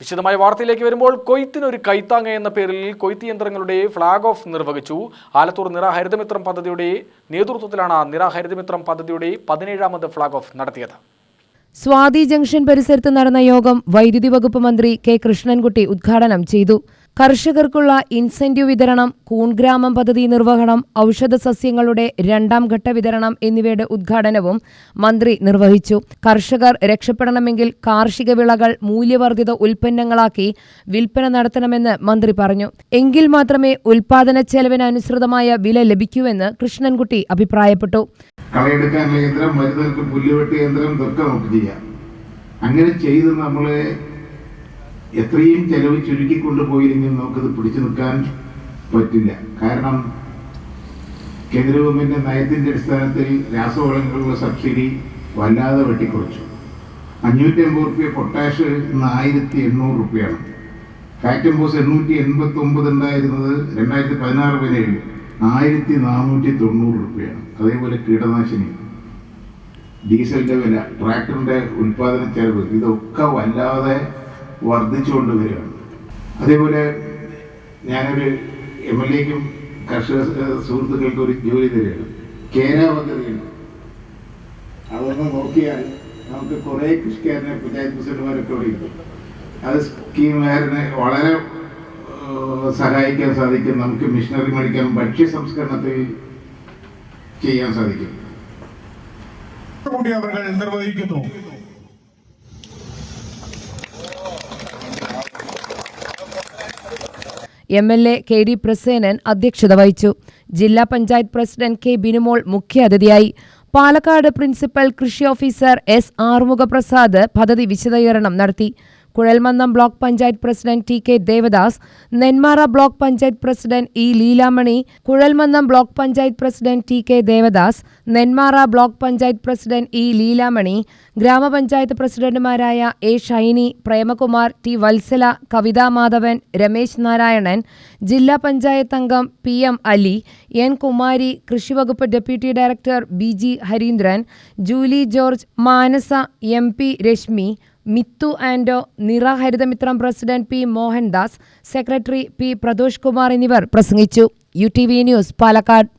വിശദമായ വാർത്തയിലേക്ക് വരുമ്പോൾ കൊയ്ത്തിനൊരു കൈത്താങ്ങ എന്ന പേരിൽ കൊയ്ത്ത് യന്ത്രങ്ങളുടെ ഫ്ളാഗ് ഓഫ് നിർവഹിച്ചു. ആലത്തൂർ നിറ ഹരിതമിത്രം പദ്ധതിയുടെ നേതൃത്വത്തിലാണ് നിറ ഹരിതമിത്രം പദ്ധതിയുടെ പതിനേഴാമത് ഫ്ളാഗ് ഓഫ് നടത്തിയത്. സ്വാതി ജംഗ്ഷൻ പരിസരത്ത് നടന്ന യോഗം വൈദ്യുതി വകുപ്പ് മന്ത്രി കെ കൃഷ്ണൻകുട്ടി ഉദ്ഘാടനം ചെയ്തു. കർഷകർക്കുള്ള ഇൻസെന്റീവ് വിതരണം കൂൺഗ്രാമം പദ്ധതി നിർവഹണം ഔഷധ സസ്യങ്ങളുടെ രണ്ടാം ഘട്ട വിതരണം എന്നിവയുടെ ഉദ്ഘാടനവും മന്ത്രി നിർവഹിച്ചു. കർഷകർ രക്ഷപ്പെടണമെങ്കിൽ കാർഷിക വിളകൾ മൂല്യവർദ്ധിത ഉൽപ്പന്നങ്ങളാക്കി വിൽപ്പന നടത്തണമെന്ന് മന്ത്രി പറഞ്ഞു. എങ്കിൽ മാത്രമേ ഉൽപാദന ചെലവിന് അനുസൃതമായ വില ലഭിക്കൂവെന്ന് കൃഷ്ണൻകുട്ടി അഭിപ്രായപ്പെട്ടു. യന്ത്രം യന്ത്രം അങ്ങനെ ചെയ്ത് നമ്മൾ എത്രയും ചെലവ് ചുരുക്കിക്കൊണ്ടുപോയില്ലെങ്കിൽ നമുക്കത് പിടിച്ചു നിൽക്കാൻ പറ്റില്ല. കാരണം കേന്ദ്ര ഗവൺമെന്റ് നയത്തിന്റെ അടിസ്ഥാനത്തിൽ രാസവളങ്ങളുടെ സബ്സിഡി വല്ലാതെ വെട്ടിക്കുറച്ചു. അഞ്ഞൂറ്റി അമ്പത് റുപ്യ പൊട്ടാഷ് ഇന്ന് ആയിരത്തി എണ്ണൂറ് റുപ്യാണ്. ഫാക്ടംബോസ് എണ്ണൂറ്റി എൺപത്തി ഒമ്പത് ഉണ്ടായിരുന്നത് രണ്ടായിരത്തി പതിനാറ് പതിനേഴ് ആയിരത്തി നാനൂറ്റി തൊണ്ണൂറ് റുപ്യാണ്. അതേപോലെ കീടനാശിനി ഡീസലിന്റെ വില ട്രാക്ടറിന്റെ ഉൽപാദന ചെലവ് ഇതൊക്കെ വല്ലാതെ വർദ്ധിച്ചുകൊണ്ട് വരികയാണ് അതേപോലെ ഞാനൊരു എം എൽ എക്കും കർഷക സുഹൃത്തുക്കൾക്കും ഒരു ജോലി തരികയാണ്. കേര പദ്ധതിയുണ്ട്. അതൊന്ന് നോക്കിയാൽ നമുക്ക് കുറേ കൃഷിക്കാരനെ പഞ്ചായത്ത് പ്രസിഡന്റുമാരൊക്കെ ഇവിടെ അത് സ്കീമുകാരനെ വളരെ സഹായിക്കാൻ സാധിക്കും. നമുക്ക് മിഷനറി മേടിക്കാൻ ഭക്ഷ്യ സംസ്കരണത്തിൽ ചെയ്യാൻ സാധിക്കും. അവർ നിർവഹിക്കുന്നു. M L A K D Prasenan അധ്യക്ഷത വഹിച്ചു. ജില്ലാ പഞ്ചായത്ത് പ്രസിഡന്റ് കെ ബിനുമോൾ മുഖ്യാതിഥിയായി പാലക്കാട് പ്രിൻസിപ്പൽ കൃഷി ഓഫീസർ എസ് ആറുമുഖപ്രസാദ് പദ്ധതി വിശദീകരണം നടത്തി. കുഴൽമന്ദം block panchayat president T K Devdas Nenmara block panchayat president E Leelamani കുഴൽമന്ദം block panchayat president T K Devdas Nenmara block panchayat president E Leelamani ഗ്രാമപഞ്ചായത്ത് പ്രസിഡന്റുമാരായ എ ഷൈനി പ്രേമകുമാർ ടി വത്സല കവിതാ മാധവൻ രമേശ് നാരായണൻ ജില്ലാ പഞ്ചായത്ത് അംഗം P M Ali N Kumari കൃഷിവകുപ്പ് deputy director B G Hareendran Julie George Manasa M P Reshmi Mithu Ando Nira Harithamithram president P Mohandas secretary P Pradosh Kumar എന്നിവർ പ്രസംഗിച്ചു. U T V news Palakkad.